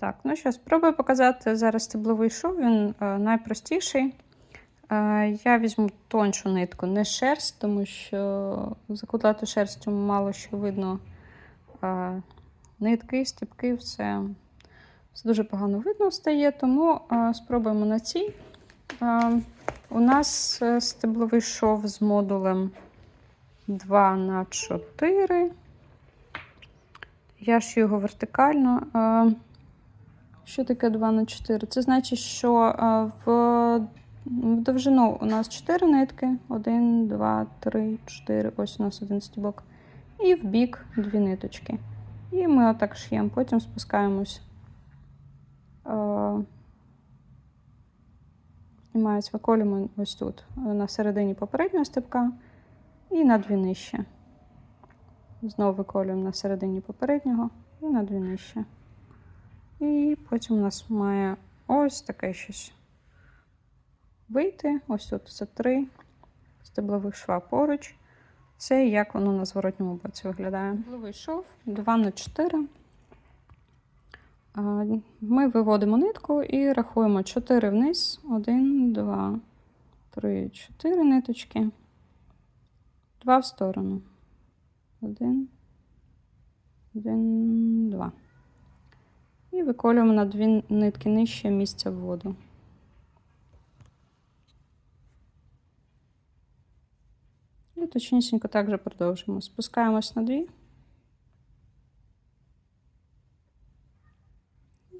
Так, ну що, спробую показати зараз стебловий шов. Він е, найпростіший. Е, я візьму тоншу нитку, не шерсть, тому що закладати шерстю мало що видно. Е, нитки, стіпки, все, все дуже погано видно стає, тому спробуємо на цій. У нас стебловий шов з модулем 2 на 4. Я шию його вертикально. Е, Що таке 2 на 4? Це значить, що е, в, в довжину у нас 4 нитки. 1, 2, 3, 4. Ось у нас один стібок. І в бік 2 ниточки. І ми отак шиємо, потім спускаємось. Е, Знімається, виколюємо ось тут, е, на середині попереднього стебка і на дві нижче. Знову виколюємо на середині попереднього і на дві нижче. І потім у нас має ось таке щось вийти. Ось тут це три стеблових шва поруч. Це як воно на зворотньому боці виглядає. Стебловий шов 2 на 4. Ми виводимо нитку і рахуємо 4 вниз. 1, 2, 3, 4 ниточки. 2 в сторону. 1, 1, 2. І виколюємо на дві нитки нижче місця вводу. І точнісінько так же продовжимо. Спускаємось на дві.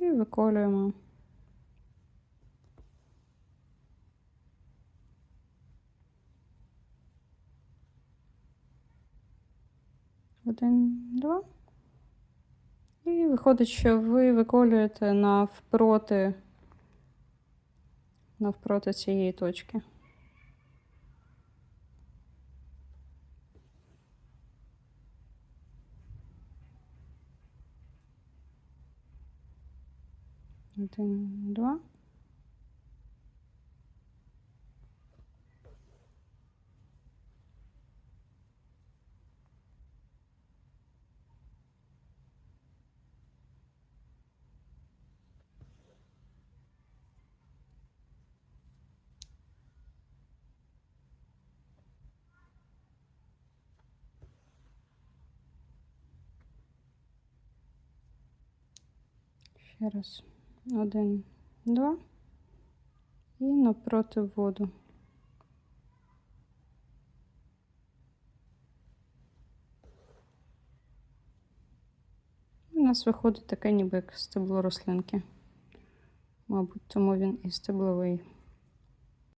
І виколюємо. Один, два. І виходить, що ви виколюєте навпроти, навпроти цієї точки. Один, два. Ще раз. Один, два. І напроти воду. У нас виходить таке ніби як стебло рослинки. Мабуть, тому він і стебловий.